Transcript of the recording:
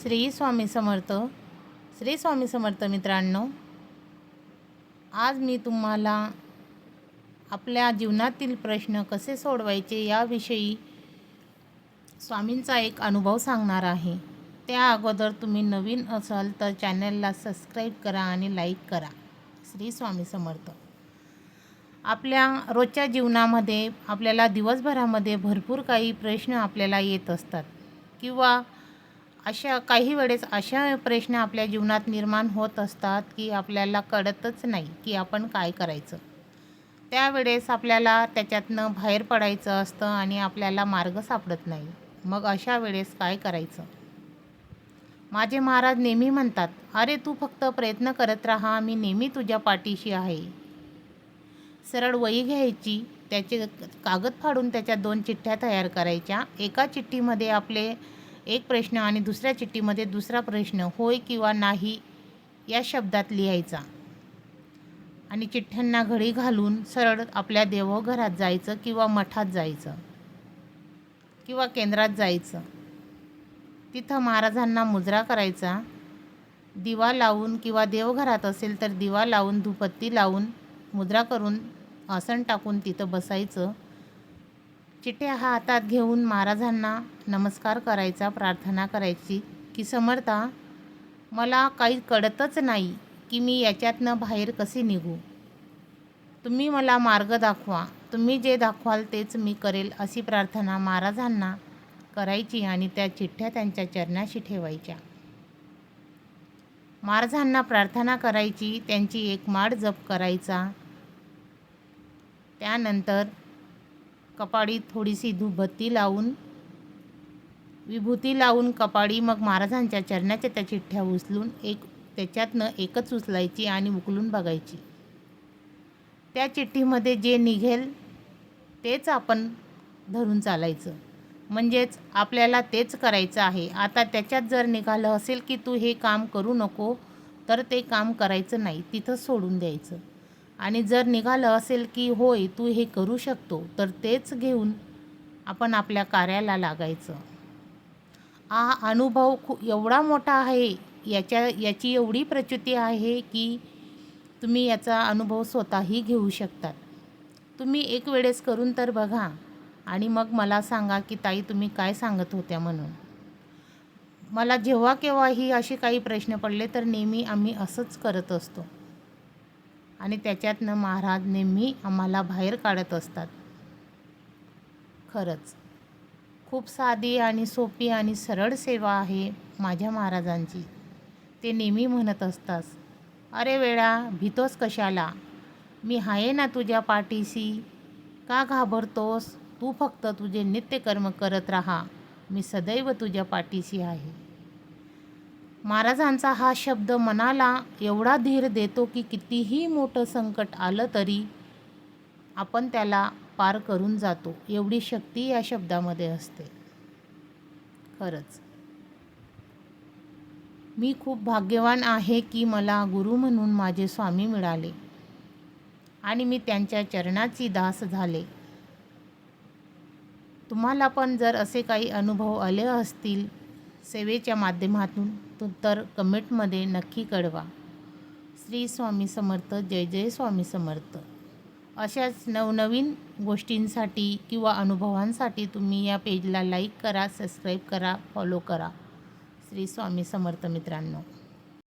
श्री स्वामी समर्थ श्री स्वामी समर्थ मित्रांनो आज मी तुम्हाला आपल्या जीवनातील प्रश्न कसे सोडवायचे याविषयी स्वामींचा एक अनुभव सांगणार आहे. त्या अगोदर तुम्ही नवीन असाल तर चॅनलला सबस्क्राईब करा आणि लाईक करा. श्री स्वामी समर्थ. आपल्या रोजच्या जीवनामध्ये आपल्याला दिवसभरामध्ये भरपूर काही प्रश्न आपल्याला येत असतात. किंवा अशा काही वेळेस अशा प्रश्न आपल्या जीवनात निर्माण होत असतात की आपल्याला कळतच नाही की आपण काय करायचं. त्यावेळेस आपल्याला त्याच्यातनं बाहेर पडायचं असतं आणि आपल्याला मार्ग सापडत नाही. मग अशा वेळेस काय करायचं? माझे महाराज नेहमी म्हणतात अरे तू फक्त प्रयत्न करत राहा मी नेहमी तुझ्या पाठीशी आहे. सरळ वही घ्यायची त्याचे कागद फाडून त्याच्या दोन चिठ्ठ्या तयार करायच्या. एका चिठ्ठीमध्ये आपले एक प्रश्न आणि दुसऱ्या चिठ्ठीमध्ये दुसरा प्रश्न होय किंवा नाही या शब्दात लिहायचा. आणि चिठ्ठ्यांना घडी घालून सरळ आपल्या देवघरात जायचं किंवा मठात जायचं किंवा केंद्रात जायचं. तिथं महाराजांना मुजरा करायचा. दिवा लावून किंवा देवघरात असेल तर दिवा लावून धुपत्ती लावून मुद्रा करून आसन टाकून तिथं बसायचं. चिठ्ठ्या हातात घेऊन महाराजांना नमस्कार करायचा प्रार्थना करायची की समर्था मला काही कळतच नाही की मी याच्यातनं बाहेर कसे निघू. तुम्ही मला मार्ग दाखवा. तुम्ही जे दाखवाल तेच मी करेल अशी प्रार्थना महाराजांना करायची आणि त्या चिठ्ठ्या त्यांच्या चरणाशी ठेवायच्या. महाराजांना प्रार्थना करायची त्यांची एक माळ जप करायचा. त्यानंतर कपाळी थोडीशी धुबत्ती लावून विभूती लावून कपाळी मग महाराजांच्या चरणाच्या त्या चिठ्ठ्या उचलून एक त्याच्यातनं एकच उचलायची आणि उकलून बघायची. त्या चिठ्ठीमध्ये जे निघेल तेच आपण धरून चालायचं. म्हणजेच आपल्याला तेच करायचं आहे. आता त्याच्यात जर निघालं असेल की तू हे काम करू नको तर ते काम करायचं नाही. तिथं सोडून द्यायचं. आणि जर निघालं असेल की होय तू हे करू शकतो तर तेच घेऊन आपण आपल्या कार्याला लागायचं. हा अनुभव खू एवढा मोठा आहे याच्या याची एवढी प्रचिती आहे की तुम्ही याचा अनुभव स्वतःही घेऊ शकतात. तुम्ही एक वेळेस करून तर बघा आणि मग मला सांगा की ताई तुम्ही काय सांगत होत्या म्हणून? मला जेव्हा केव्हाही असे काही प्रश्न पडले तर नेहमी आम्ही असंच करत असतो. आणि त्याच्यातनं महाराज नेहमी आम्हाला बाहेर काढत असतात. खरंच. खूप साधी आणि सोपी आणि सरळ सेवा आहे माझ्या महाराजांची. ते नेहमी म्हणत असतात अरे वेळा भीतोस कशाला? मी आहे ना तुझ्या पाठीशी. का घाबरतोस? तू फक्त तुझे नित्यकर्म करत राहा. मी सदैव तुझ्या पाठीशी आहे. महाराजांचा हा शब्द मनाला एवढा धीर देतो की कितीही मोठं संकट आलं तरी आपण त्याला पार करून जातो. एवढी शक्ती या शब्दामध्ये असते. खरंच. मी खूप भाग्यवान आहे की मला गुरु म्हणून माझे स्वामी मिळाले आणि मी त्यांच्या चरणाची दास झाले. तुम्हाला पण जर असे काही अनुभव आले असतील सेवेच्या माध्यमातून तू तर कमेंटमध्ये नक्की कळवा. श्री स्वामी समर्थ जय जय स्वामी समर्थ. अशाच नवनवीन गोष्टींसाठी किंवा अनुभवांसाठी तुम्ही या पेजला लाईक करा सबस्क्राईब करा फॉलो करा. श्री स्वामी समर्थ मित्रांनो.